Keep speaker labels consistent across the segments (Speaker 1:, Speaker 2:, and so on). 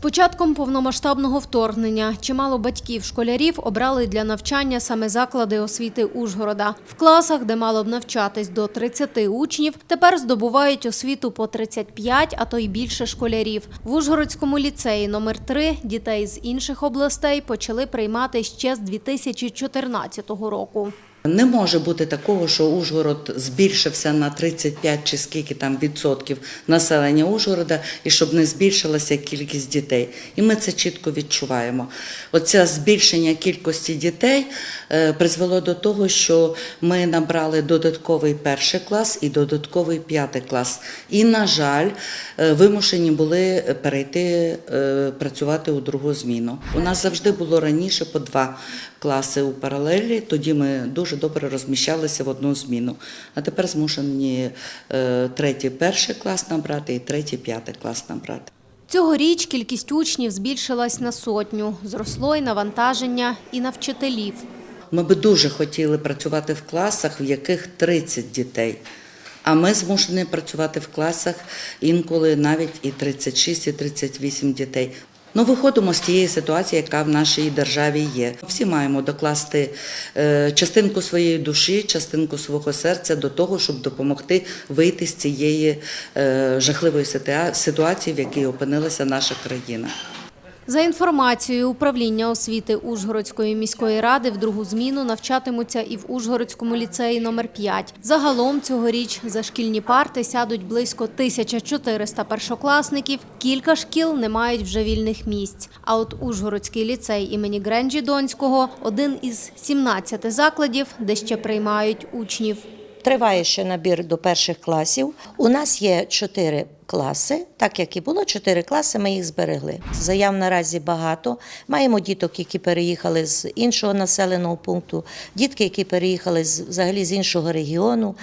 Speaker 1: початком повномасштабного вторгнення чимало батьків школярів обрали для навчання саме заклади освіти Ужгорода. В класах, де мало б навчатись до 30 учнів, тепер здобувають освіту по 35, а то й більше школярів. В Ужгородському ліцеї номер 3 дітей з інших областей почали приймати ще з 2014 року.
Speaker 2: Не може бути такого, що Ужгород збільшився на 35 чи скільки там відсотків населення Ужгорода, і щоб не збільшилася кількість дітей. І ми це чітко відчуваємо. Оце збільшення кількості дітей е, призвело до того, що ми набрали додатковий перший клас і додатковий п'ятий клас. І, на жаль, е, вимушені були перейти е, працювати у другу зміну. У нас завжди було раніше по два класи у паралелі, тоді ми дуже добре розміщалися в одну зміну. А тепер змушені е, третій, перший клас набрати і третій, п'ятий клас набрати.
Speaker 1: Цьогоріч кількість учнів збільшилась на сотню. Зросло й навантаження і на вчителів.
Speaker 2: Ми би дуже хотіли працювати в класах, в яких 30 дітей. А ми змушені працювати в класах інколи навіть і 36, і 38 дітей. Ну, виходимо з тієї ситуації, яка в нашій державі є. Всі маємо докласти е, частинку своєї душі, частинку свого серця до того, щоб допомогти вийти з цієї е, жахливої ситуа- ситуації, в якій опинилася наша країна.
Speaker 1: За інформацією управління освіти Ужгородської міської ради, в другу зміну навчатимуться і в Ужгородському ліцеї номер 5. Загалом цьогоріч за шкільні парти сядуть близько 1400 першокласників. Кілька шкіл не мають вже вільних місць. А от Ужгородський ліцей імені Гренджі Донського – один із 17 закладів, де ще приймають учнів.
Speaker 3: Триває ще набір до перших класів. У нас є чотири класи, так як і було чотири класи, ми їх зберегли. Заяв наразі багато. Маємо діток, які переїхали з іншого населеного пункту, дітки, які переїхали взагалі з іншого регіону.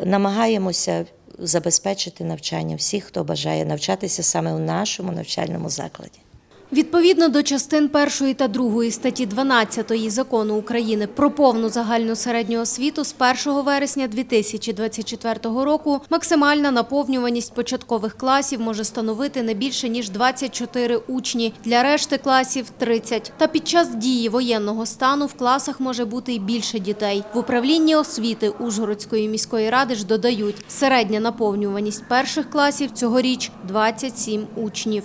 Speaker 3: Намагаємося забезпечити навчання всіх, хто бажає навчатися саме у нашому навчальному закладі.
Speaker 1: Відповідно до частин першої та другої статті 12 закону України про повну загальну середню освіту з 1 вересня 2024 року максимальна наповнюваність початкових класів може становити не більше ніж 24 учні, для решти класів 30. Та під час дії воєнного стану в класах може бути й більше дітей. В управлінні освіти Ужгородської міської ради ж додають, середня наповнюваність перших класів цьогоріч 27 учнів.